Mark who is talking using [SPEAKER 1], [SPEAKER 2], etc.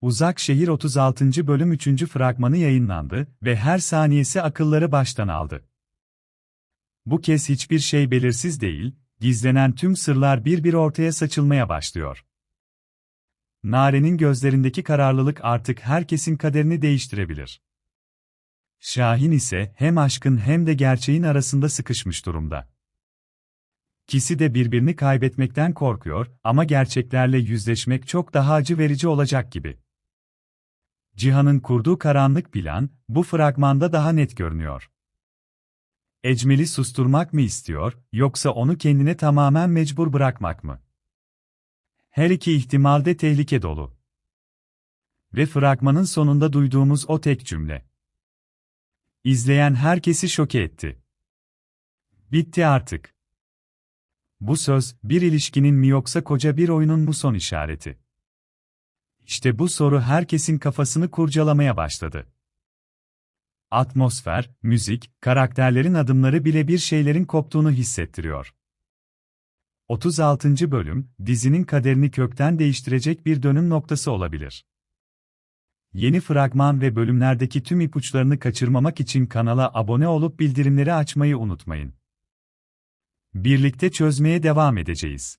[SPEAKER 1] Uzak Şehir 36. bölüm 3. fragmanı yayınlandı ve her saniyesi akılları baştan aldı. Bu kez hiçbir şey belirsiz değil, gizlenen tüm sırlar bir bir ortaya saçılmaya başlıyor. Nare'nin gözlerindeki kararlılık artık herkesin kaderini değiştirebilir. Şahin ise hem aşkın hem de gerçeğin arasında sıkışmış durumda. İkisi de birbirini kaybetmekten korkuyor ama gerçeklerle yüzleşmek çok daha acı verici olacak gibi. Cihan'ın kurduğu karanlık plan, bu fragmanda daha net görünüyor. Ecmel'i susturmak mı istiyor, yoksa onu kendine tamamen mecbur bırakmak mı? Her iki ihtimal de tehlike dolu. Ve fragmanın sonunda duyduğumuz o tek cümle. İzleyen herkesi şoke etti. Bitti artık. Bu söz, bir ilişkinin mi yoksa koca bir oyunun mu son işareti? İşte bu soru herkesin kafasını kurcalamaya başladı. Atmosfer, müzik, karakterlerin adımları bile bir şeylerin koptuğunu hissettiriyor. 36. bölüm, dizinin kaderini kökten değiştirecek bir dönüm noktası olabilir. Yeni fragman ve bölümlerdeki tüm ipuçlarını kaçırmamak için kanala abone olup bildirimleri açmayı unutmayın. Birlikte çözmeye devam edeceğiz.